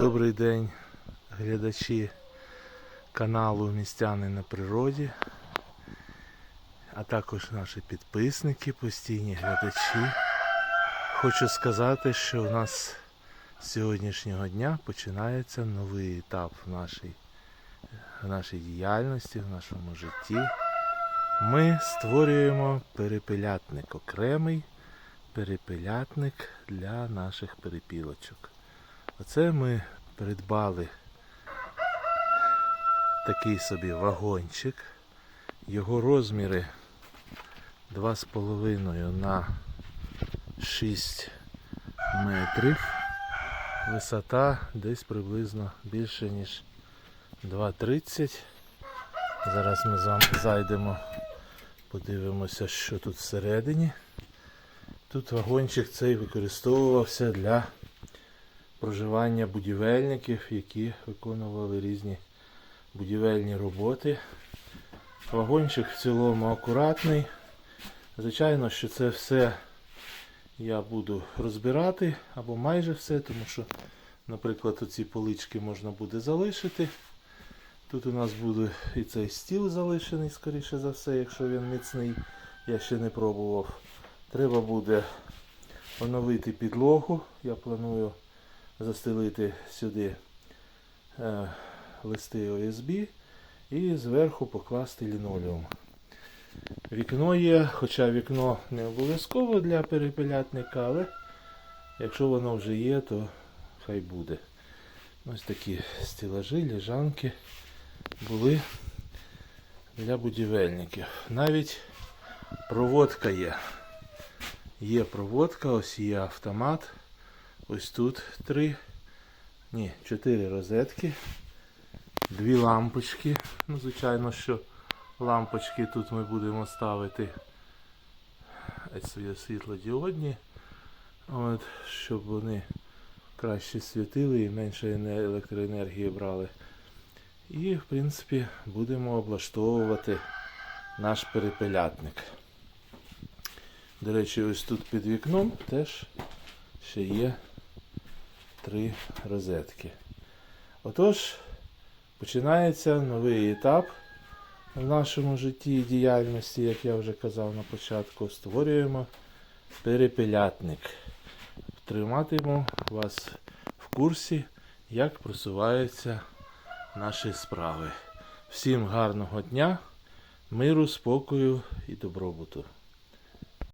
Добрий день, глядачі каналу Містяни на природі, а також наші підписники, постійні глядачі. Хочу сказати, що у нас з сьогоднішнього дня починається новий етап в нашій, в нашій діяльності, в нашому житті. Ми створюємо перепелятник, окремий перепелятник для наших перепілочок. Оце ми придбали такий собі вагончик. Його розміри 2,5 на 6 метрів. Висота десь приблизно більше ніж 2,30. Зараз ми з вами зайдемо, подивимося, що тут всередині. Тут вагончик цей використовувався для проживання будівельників, які виконували різні будівельні роботи. Вагончик в цілому акуратний. Звичайно, що це все я буду розбирати або майже все, тому що, наприклад, оці полички можна буде залишити. Тут у нас буде і цей стіл залишений, скоріше за все, якщо він міцний, я ще не пробував. Треба буде оновити підлогу. Я планую застелити сюди е, листи ОСБ і зверху покласти лінолеум. Вікно є, хоча вікно не обов'язково для перепелятника, але якщо воно вже є, то хай буде. Ось такі стілажі, лежанки були для будівельників. Навіть проводка є. Є проводка, ось є автомат. Ось тут три, ні, чотири розетки, дві лампочки. Ну, звичайно, що лампочки тут ми будемо ставити свої світлодіодні, от, щоб вони краще світили і менше електроенергії брали. І, в принципі, будемо облаштовувати наш перепелятник. До речі, ось тут під вікном теж ще є три розетки. Отож, починається новий етап в нашому житті і діяльності, як я вже казав на початку, створюємо перепелятник. Триматиму вас в курсі, як просуваються наші справи. Всім гарного дня, миру, спокою і добробуту.